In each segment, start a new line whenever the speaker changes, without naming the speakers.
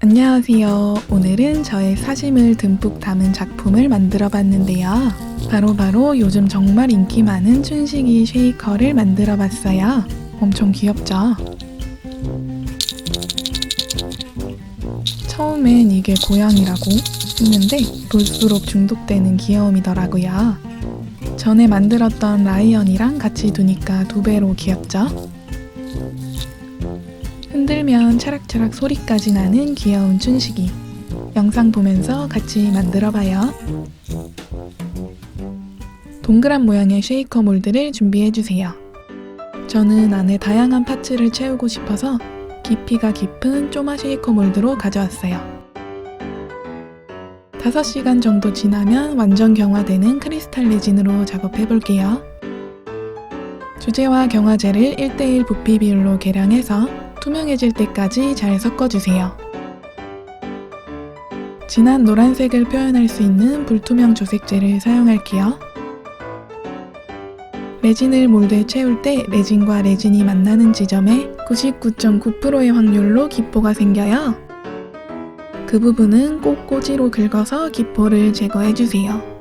안녕하세요. 오늘은 저의 사심을 듬뿍 담은 작품을 만들어 봤는데요. 바로 바로 요즘 정말 인기 많은 춘식이 쉐이커를 만들어 봤어요. 엄청 귀엽죠? 처음엔 이게 고양이라고 했는데 볼수록 중독되는 귀여움이더라고요. 전에 만들었던 라이언이랑 같이 두니까 두 배로 귀엽죠? 흔들면 차락차락 소리까지 나는 귀여운 춘식이. 영상 보면서 같이 만들어봐요. 동그란 모양의 쉐이커 몰드를 준비해주세요. 저는 안에 다양한 파츠를 채우고 싶어서 깊이가 깊은 쪼마 쉐이커 몰드로 가져왔어요. 5시간 정도 지나면 완전 경화되는 크리스탈 레진으로 작업해볼게요. 주제와 경화제를 1대1 부피 비율로 계량해서 투명해질 때까지 잘 섞어주세요. 진한 노란색을 표현할 수 있는 불투명 조색제를 사용할게요. 레진을 몰드에 채울 때 레진과 레진이 만나는 지점에 99.9%의 확률로 기포가 생겨요. 그 부분은 꼭 꼬지로 긁어서 기포를 제거해주세요.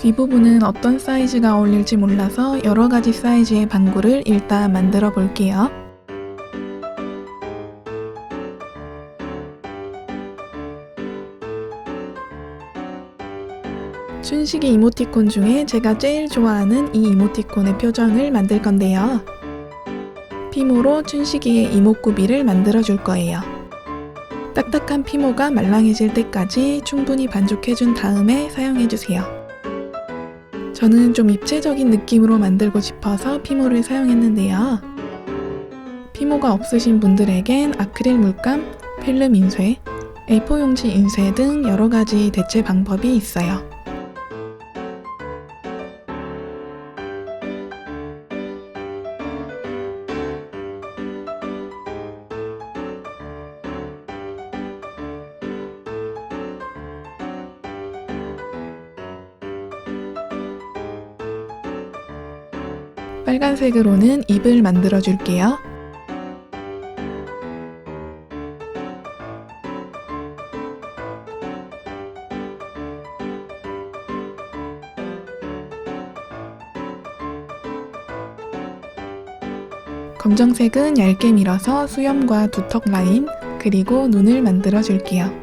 귀 부분은 어떤 사이즈가 어울릴지 몰라서 여러 가지 사이즈의 방구를 일단 만들어 볼게요. 춘식이 이모티콘 중에 제가 제일 좋아하는 이 이모티콘의 표정을 만들 건데요. 피모로 춘식이의 이목구비를 만들어 줄 거예요. 딱딱한 피모가 말랑해질 때까지 충분히 반죽해준 다음에 사용해주세요. 저는 좀 입체적인 느낌으로 만들고 싶어서 피모를 사용했는데요. 피모가 없으신 분들에겐 아크릴 물감, 필름 인쇄, A4 용지 인쇄 등 여러 가지 대체 방법이 있어요. 빨간색으로는 입을 만들어 줄게요. 검정색은 얇게 밀어서 수염과 두턱 라인, 그리고 눈을 만들어 줄게요.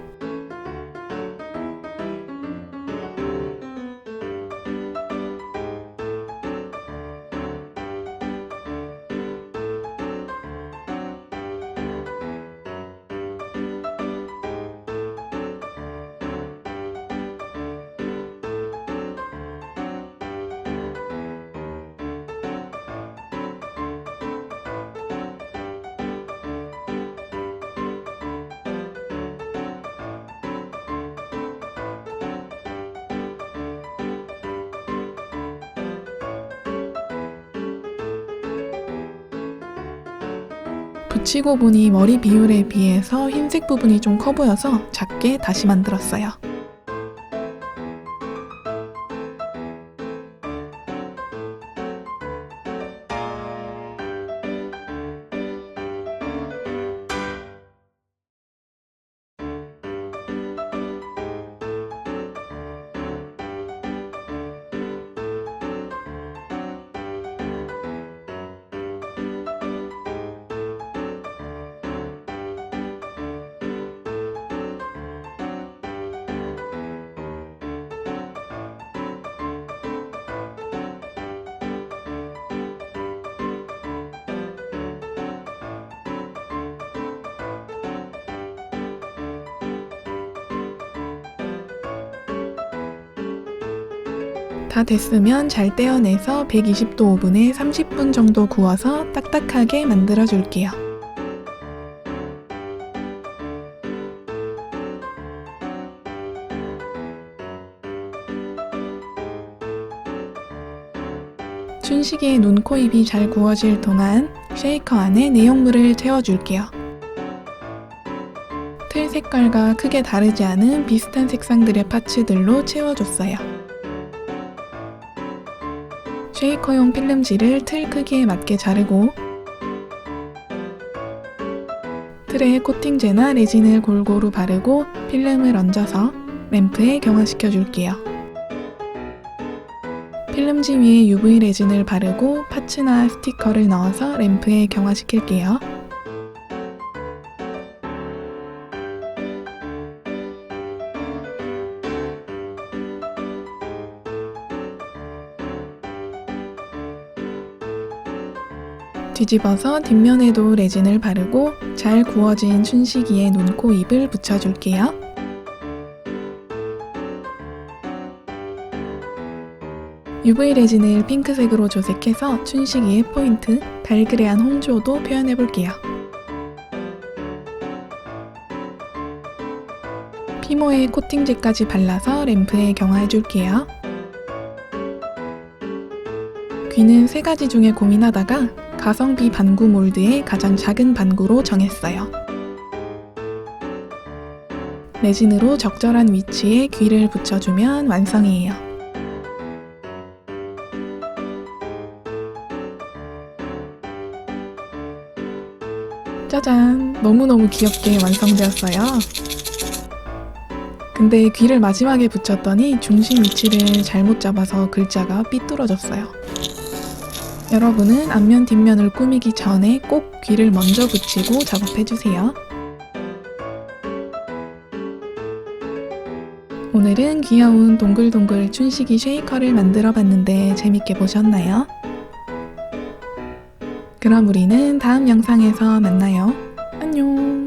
붙이고 보니 머리 비율에 비해서 흰색 부분이 좀 커 보여서 작게 다시 만들었어요. 다 됐으면 잘 떼어내서 120도 오븐에 30분 정도 구워서 딱딱하게 만들어 줄게요. 춘식이의 눈, 코, 입이 잘 구워질 동안 쉐이커 안에 내용물을 채워줄게요. 틀 색깔과 크게 다르지 않은 비슷한 색상들의 파츠들로 채워줬어요. 쉐이커용 필름지를 틀 크기에 맞게 자르고 잉크레에 코팅제나 레진을 골고루 바르고 필름을 얹어서 램프에 경화시켜 줄게요. 필름지 위에 UV 레진을 바르고 파츠나 스티커를 넣어서 램프에 경화시킬게요. 뒤집어서 뒷면에도 레진을 바르고 잘 구워진 춘식이의 눈, 코, 입을 붙여줄게요. UV 레진을 핑크색으로 조색해서 춘식이의 포인트, 달그레한 홍조도 표현해볼게요. 피모에 코팅제까지 발라서 램프에 경화해줄게요. 귀는 세 가지 중에 고민하다가 가성비 반구 몰드의 가장 작은 반구로 정했어요. 레진으로 적절한 위치에 귀를 붙여주면 완성이에요. 짜잔! 너무너무 귀엽게 완성되었어요. 근데 귀를 마지막에 붙였더니 중심 위치를 잘못 잡아서 글자가 삐뚤어졌어요. 여러분은 앞면 뒷면을 꾸미기 전에 꼭 귀를 먼저 붙이고 작업해주세요. 오늘은 귀여운 동글동글 춘식이 쉐이커를 만들어 봤는데 재밌게 보셨나요? 그럼 우리는 다음 영상에서 만나요. 안녕!